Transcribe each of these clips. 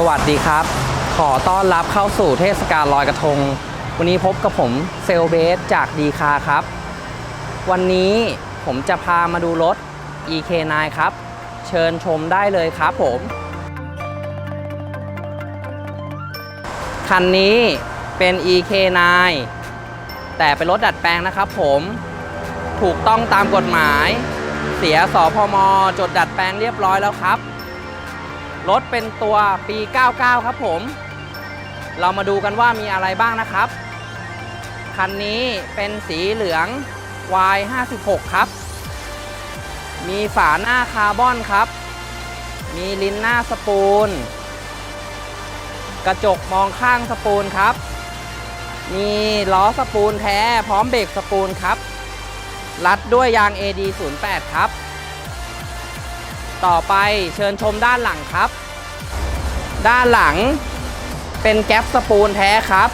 สวัสดีครับ ขอต้อนรับเข้าสู่เทศกาลลอยกระทง วันนี้พบกับผมเซลเบสจากดีคาครับ วันนี้ผมจะพามาดูรถ EK9 ครับ เชิญชมได้เลยครับผม คันนี้เป็น EK9 แต่เป็นรถดัดแปลงนะครับผมถูกต้องตามกฎหมาย เสียสอพม จดดัดแปลงเรียบร้อยแล้วครับ รถเป็นตัวปี 99 ครับผม เรามาดูกันว่ามีอะไรบ้างนะครับ คันนี้เป็นสีเหลือง Y56 ครับ มีฝาหน้าคาร์บอนครับ มีลิ้นหน้าสปูลกระจกมองข้างสปูลครับ มีล้อสปูลแท้พร้อมเบรกสปูลครับ รัดด้วยยาง AD08 ครับต่อไปเชิญชมด้านหลังครับ ด้านหลังเป็นแก๊ปสปูลแท้ครับ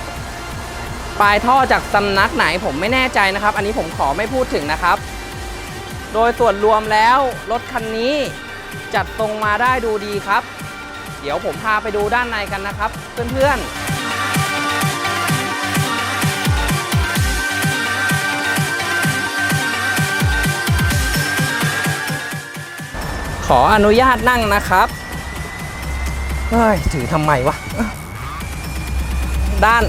ปลายท่อจากสำนักไหนผมไม่แน่ใจนะครับ อันนี้ผมขอไม่พูดถึงนะครับ โดยส่วนรวมแล้วรถคันนี้จัดตรงมาได้ดูดีครับ เดี๋ยวผมพาไปดูด้านในกันนะครับ เพื่อนๆขออนุญาตนั่งนะครับ เฮ้ยถือทำไมวะ ด้าน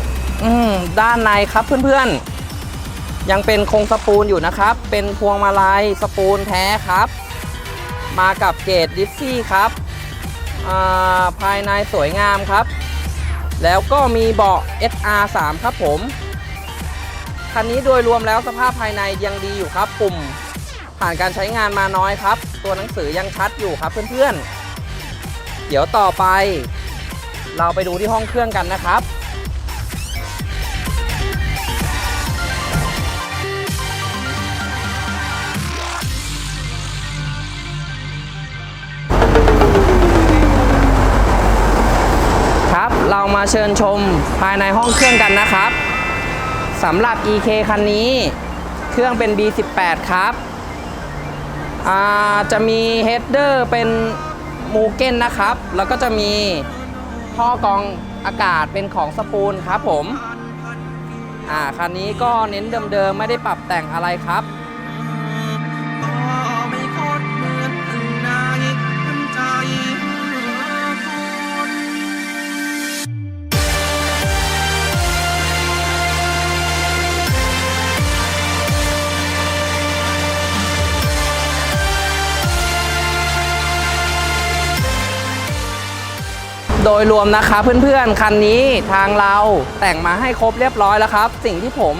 อืมด้านในครับเพื่อนๆ ยังเป็นโครงสปูลอยู่นะครับ เป็นพวงมาลัยสปูลแท้ครับ มากับเกรดดิฟฟี่ครับอ่าภายในสวยงามครับ แล้วก็มีเบาะ SR3 ครับผม คันนี้โดยรวมแล้วสภาพภายในยังดีอยู่ครับ ปุ่มผ่านการใช้งานมาน้อยครับ ตัวหนังสือยังชัดอยู่ครับเพื่อนๆ เดี๋ยวต่อไป เราไปดูที่ห้องเครื่องกันนะครับครับเรามาเชิญชมภายในห้องเครื่องกันนะครับสำหรับ EK คันนี้เครื่องเป็น B18 ครับจะมีเฮดเดอร์เป็น มูเก้นนะครับ แล้วก็จะมีท่อกองอากาศเป็นของสปูลครับผม อ่า คันนี้ก็เน้นเดิมๆ ไม่ได้ปรับแต่งอะไรครับ โดยรวมนะคะเพื่อนๆ คันนี้ทางเราแต่งมาให้ครบเรียบร้อยแล้วครับ สิ่งที่ผม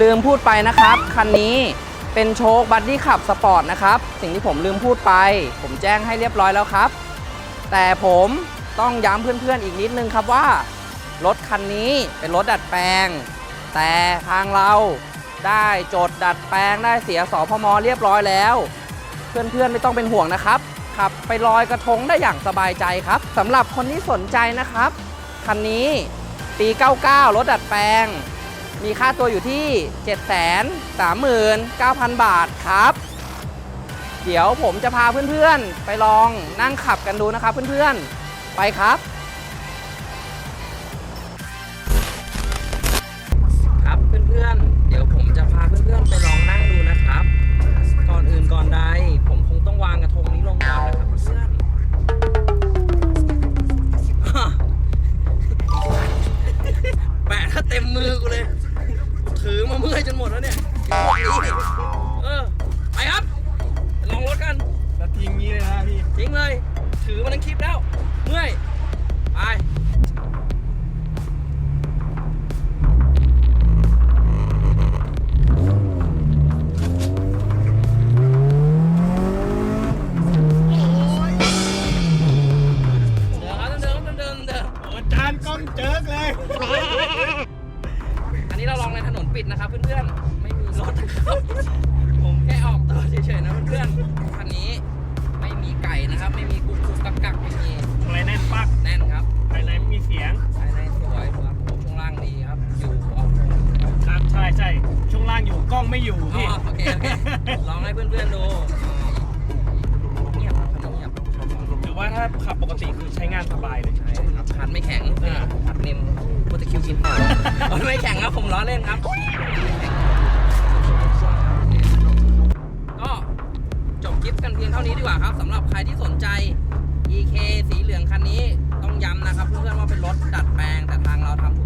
ลืมพูดไปนะครับ คันนี้เป็นโชคบัดดี้ขับสปอร์ตนะครับ สิ่งที่ผมลืมพูดไป ผมแจ้งให้เรียบร้อยแล้วครับ แต่ผมต้องย้ำเพื่อนๆอีกนิดนึงครับว่า รถคันนี้เป็นรถดัดแปลง แต่ทางเราได้จทย์ดัดแปลงได้เสียสอพมเรียบร้อยแล้ว เพื่อนๆไม่ต้องเป็นห่วงนะครับ ขับไปลอยกระทงได้อย่างสบายใจครับสำหรับคนที่สนใจนะครับ คันนี้ปี 99 รถดัดแปลง มีค่าตัวอยู่ที่ 739,000 บาทครับ เดี๋ยวผมจะพาเพื่อนๆ ไปลองนั่งขับกันดูนะครับเพื่อนๆ ไปครับครับ ถ้าเต็มมือกูเลย ถือมาเมื่อยจนหมดแล้วเนี่ยเออไปครับไปลองรถกันแล้วทิ้งงี้เลยนะพี่ ทิ้งเลย ถือมาทั้งคลิปแล้ว อยู่กล้องไม่อยู่อ๋อพี่โอเคโอเคลองให้เพื่อนๆดูเงียบครับเงียบดูรือว่าถ้าขับปกติคือใช้งานสบายเลยใช่ครับคันไม่แข็งอ่าคันนิ่มพุทธคิวกินหอมไม่แข็งครับผมล้อเล่นครับ ก็จบคลิปกันเพียงเท่านี้ดีกว่าครับสำหรับใครที่สนใจ EK สีเหลืองคันนี้ต้องย้ำนะครับ เพื่อนๆว่าเป็นรถดัดแปลงแต่ทางเราทำ